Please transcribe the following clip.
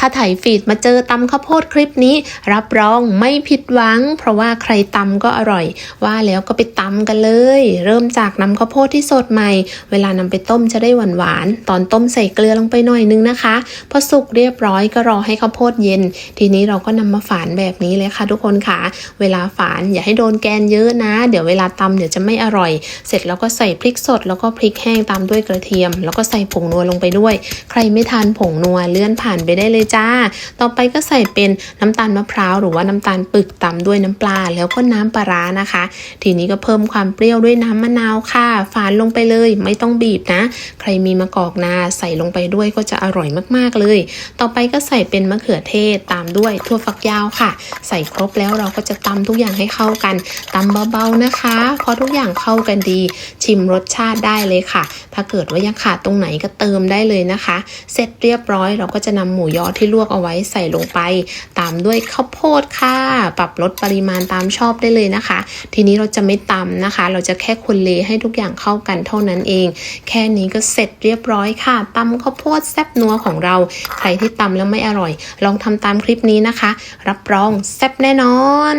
ถ้าถ่ายฟีดมาเจอตำข้าวโพดคลิปนี้ รับรองไม่ผิดหวัง เพราะว่าใครตำก็อร่อย ว่าแล้วก็ไปตำกันเลย เริ่มจากนำข้าวโพดที่สดใหม่ เวลานำไปต้มจะได้หวานหวานๆตอนต้มใส่เกลือลงไปหน่อยนึงนะคะ พอสุกเรียบร้อยก็รอให้ข้าวโพดเย็น ทีนี้เราก็นำมาฝานแบบนี้เลยค่ะทุกคนค่ะ เวลาฝานอย่าให้โดนแกนเยอะนะ เดี๋ยวเวลาตำเดี๋ยวจะไม่อร่อย เสร็จแล้วก็ใส่พริกสดแล้วก็พริกแห้งตามด้วยกระเทียม แล้วก็ใส่ผงนัวลงไปด้วย ใครไม่ทานผงนัวเลื่อนผ่านไปได้เลยจ้า ต่อไปก็ใส่เป็นน้ำตาลมะพร้าวหรือว่าน้ำตาลปึกตำด้วยน้ำปลา แล้วก็น้ำปลาร้านะคะ ทีนี้ก็เพิ่มความเปรี้ยวด้วยน้ำมะนาวค่ะ ฝานลงไปเลยไม่ต้องบีบนะ ใครมีมะกอกนาใส่ลงไปด้วยก็จะอร่อยมากๆเลย ต่อไปก็ใส่เป็นมะเขือเทศตามด้วยถั่วฝักยาวค่ะ ใส่ครบแล้วเราก็จะตำทุกอย่างให้เข้ากันตำเบาๆนะคะพอทุกอย่างเข้ากันดี ชิมรสชาติได้เลยค่ะ ถ้าเกิดว่ายังขาดตรงไหนก็เติมได้เลยนะคะ เสร็จเรียบร้อยเราก็จะนำหมูยอที่ลวกเอาไว้ใส่ลงไป ตามด้วยข้าวโพดค่ะ ปรับลดปริมาณตามชอบได้เลยนะคะ ทีนี้เราจะไม่ตำนะคะ เราจะแค่คนเลให้ทุกอย่างเข้ากันเท่านั้นเอง แค่นี้ก็เสร็จเรียบร้อยค่ะตำข้าวโพดแซ่บนัวของเรา ใครที่ตำแล้วไม่อร่อย ลองทำตามคลิปนี้นะคะ รับรองแซ่บแน่นอน